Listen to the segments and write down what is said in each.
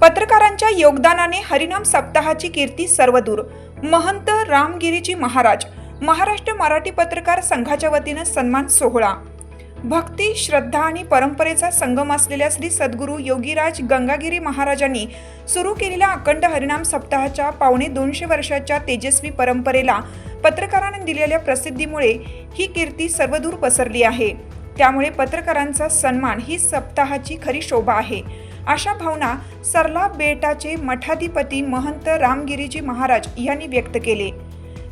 पत्रकारांच्या योगदानाने हरिनाम सप्ताहाची कीर्ती सर्वदूर. महंत रामगिरीजी महाराज महाराष्ट्र मराठी पत्रकार संघाच्या वतीनं सन्मान सोहळा. भक्ती श्रद्धा आणि परंपरेचा संगम असलेल्या श्री सद्गुरू योगीराज गंगागिरी महाराजांनी सुरू केलेल्या अखंड हरिनाम सप्ताहाच्या पावणे दोनशे वर्षाच्या तेजस्वी परंपरेला पत्रकारांनी दिलेल्या प्रसिद्धीमुळे ही कीर्ती सर्वदूर पसरली आहे. त्यामुळे पत्रकारांचा सन्मान ही सप्ताहाची खरी शोभा आहे. अशा भावना सरला बेटाचे मठाधिपती महंत रामगिरीजी महाराज यांनी व्यक्त केले.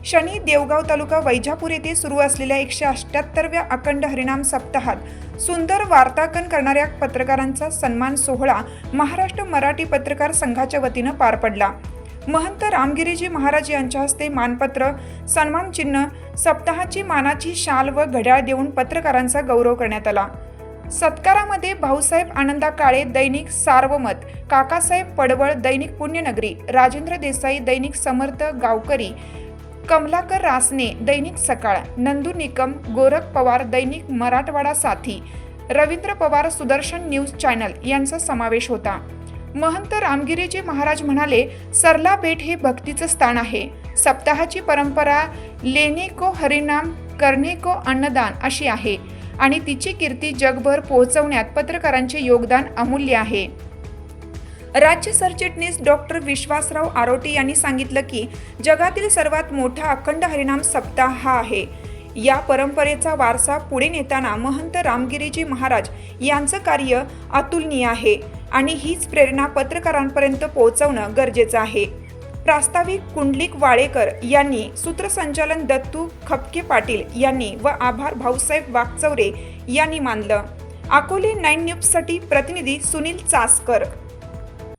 शनी देवगाव तालुका वैजापूर येथे सुरू असलेल्या एकशे अष्ट्याहत्तरव्या अखंड हरिणाम सप्ताहात सुंदर वार्तांकन करणाऱ्या पत्रकारांचा सन्मान सोहळा महाराष्ट्र मराठी पत्रकार संघाच्या वतीनं पार पडला. महंत रामगिरीजी महाराज यांच्या हस्ते मानपत्र सन्मान चिन्ह सप्ताहाची मानाची शाल व घड्याळ देऊन पत्रकारांचा गौरव करण्यात आला. सत्कारामध्ये भाऊसाहेब आनंदा काळे दैनिक सार्वमत काकासाहेब पडवळ दैनिक पुण्यनगरी राजेंद्र देसाई दैनिक समर्थ गावकरी कमलाकर रासने दैनिक सकाळ नंदू निकम गोरख पवार दैनिक मराठवाडा साथी रवींद्र पवार सुदर्शन न्यूज चॅनल यांचा समावेश होता. महंत रामगिरीजी महाराज म्हणाले सरला बेट हे भक्तीचं स्थान आहे. सप्ताहाची परंपरा लेने को हरिनाम करणे को अन्नदान अशी आहे. आणि तिची कीर्ती जगभर पोहोचवण्यात पत्रकारांचे योगदान अमूल्य आहे. राज्य सरचिटणीस डॉक्टर विश्वासराव आरोटी यांनी सांगितलं की जगातील सर्वात मोठा अखंड हरिनाम सप्ताह हा आहे. या परंपरेचा वारसा पुढे नेताना महंत रामगिरीजी महाराज यांचं कार्य अतुलनीय आहे आणि हीच प्रेरणा पत्रकारांपर्यंत पोहोचवणं गरजेचं आहे. प्रास्ताविक कुंडलिक वाळेकर यांनी सूत्रसंचालन दत्तू खपके पाटील यांनी व आभार भाऊसाहेब वागचौरे यांनी मानलं. अकोले नाईन न्यूजसाठी प्रतिनिधी सुनील चासकर.